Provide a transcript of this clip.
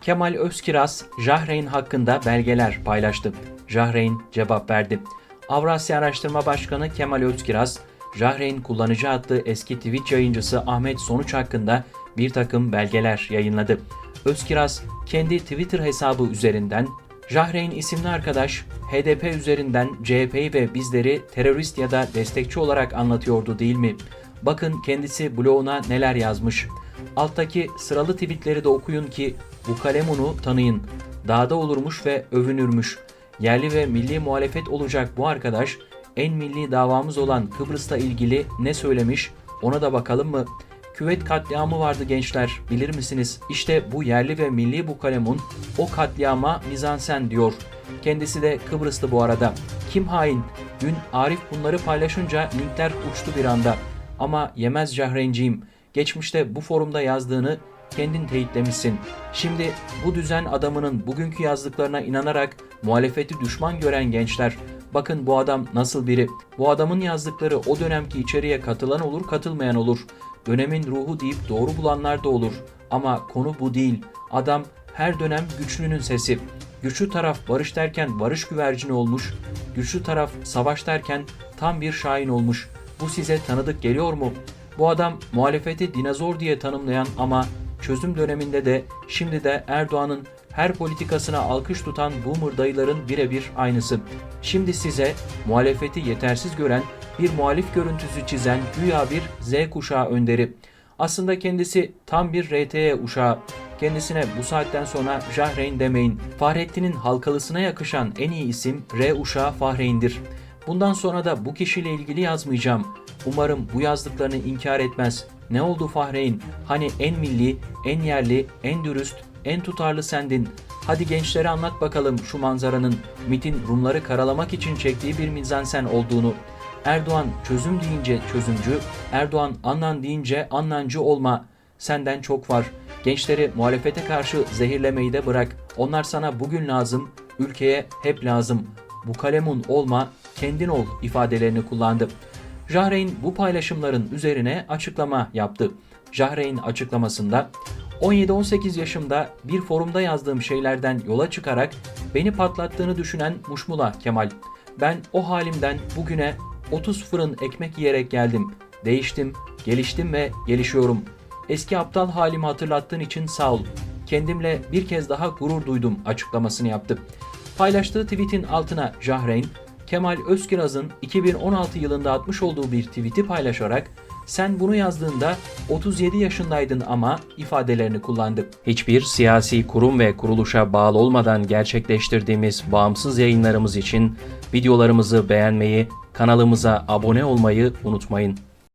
Kemal Özkiraz, Jahreyn hakkında belgeler paylaştı. Jahreyn cevap verdi. Avrasya Araştırma Başkanı Kemal Özkiraz, Jahreyn kullanıcı adlı eski Twitch yayıncısı Ahmet Sonuç hakkında bir takım belgeler yayınladı. Özkiraz, kendi Twitter hesabı üzerinden Jahreyn isimli arkadaş HDP üzerinden CHP'yi ve bizleri terörist ya da destekçi olarak anlatıyordu değil mi? Bakın kendisi bloğuna neler yazmış. Alttaki sıralı tweetleri de okuyun ki bu kalemunu tanıyın. Dağda olurmuş ve övünürmüş. Yerli ve milli muhalefet olacak bu arkadaş en milli davamız olan Kıbrıs'la ilgili ne söylemiş ona da bakalım mı? Küvet katliamı vardı gençler bilir misiniz? İşte bu yerli ve milli bu kalemun o katliama mizansen diyor. Kendisi de Kıbrıslı bu arada. Kim hain? Dün Arif bunları paylaşınca linkler uçtu bir anda. Ama yemez Cahrenciğim. Geçmişte bu forumda yazdığını kendin teyitlemişsin. Şimdi bu düzen adamının bugünkü yazdıklarına inanarak muhalefeti düşman gören gençler Bakın bu adam nasıl biri. Bu adamın yazdıkları o dönemki içeriye katılan olur, katılmayan olur. Dönemin ruhu deyip doğru bulanlar da olur. Ama konu bu değil. Adam her dönem güçlünün sesi. Güçlü taraf barış derken barış güvercini olmuş. Güçlü taraf savaş derken tam bir şahin olmuş. Bu size tanıdık geliyor mu? Bu adam muhalefeti dinozor diye tanımlayan ama çözüm döneminde de şimdi de Erdoğan'ın her politikasına alkış tutan boomer dayıların birebir aynısı. Şimdi size muhalefeti yetersiz gören bir muhalif görüntüsü çizen güya bir Z kuşağı önderi. Aslında kendisi tam bir RTE uşağı. Kendisine bu saatten sonra Jahreyn demeyin. Fahrettin'in halkalısına yakışan en iyi isim R uşağı Fahreyn'dir. Bundan sonra da bu kişiyle ilgili yazmayacağım. Umarım bu yazdıklarını inkar etmez. Ne oldu Fahreyn? Hani en milli, en yerli, en dürüst, en tutarlı sendin. Hadi gençlere anlat bakalım şu manzaranın MIT'in Rumları karalamak için çektiği bir mizansen olduğunu. Erdoğan çözüm deyince çözümcü, Erdoğan anlan deyince anlancı olma. Senden çok var. Gençleri muhalefete karşı zehirlemeyi de bırak. Onlar sana bugün lazım, ülkeye hep lazım. Bu kalemun olma, kendin ol ifadelerini kullandı. Jahreyn bu paylaşımların üzerine açıklama yaptı. Jahreyn açıklamasında 17-18 yaşımda bir forumda yazdığım şeylerden yola çıkarak beni patlattığını düşünen Muşmula Kemal. Ben o halimden bugüne 30 fırın ekmek yiyerek geldim. Değiştim, geliştim ve gelişiyorum. Eski aptal halimi hatırlattığın için sağ ol. Kendimle bir kez daha gurur duydum açıklamasını yaptı. Paylaştığı tweetin altına Jahreyn, Kemal Özkiraz'ın 2016 yılında atmış olduğu bir tweet'i paylaşarak sen bunu yazdığında 37 yaşındaydın ama ifadelerini kullandı. Hiçbir siyasi kurum ve kuruluşa bağlı olmadan gerçekleştirdiğimiz bağımsız yayınlarımız için videolarımızı beğenmeyi, kanalımıza abone olmayı unutmayın.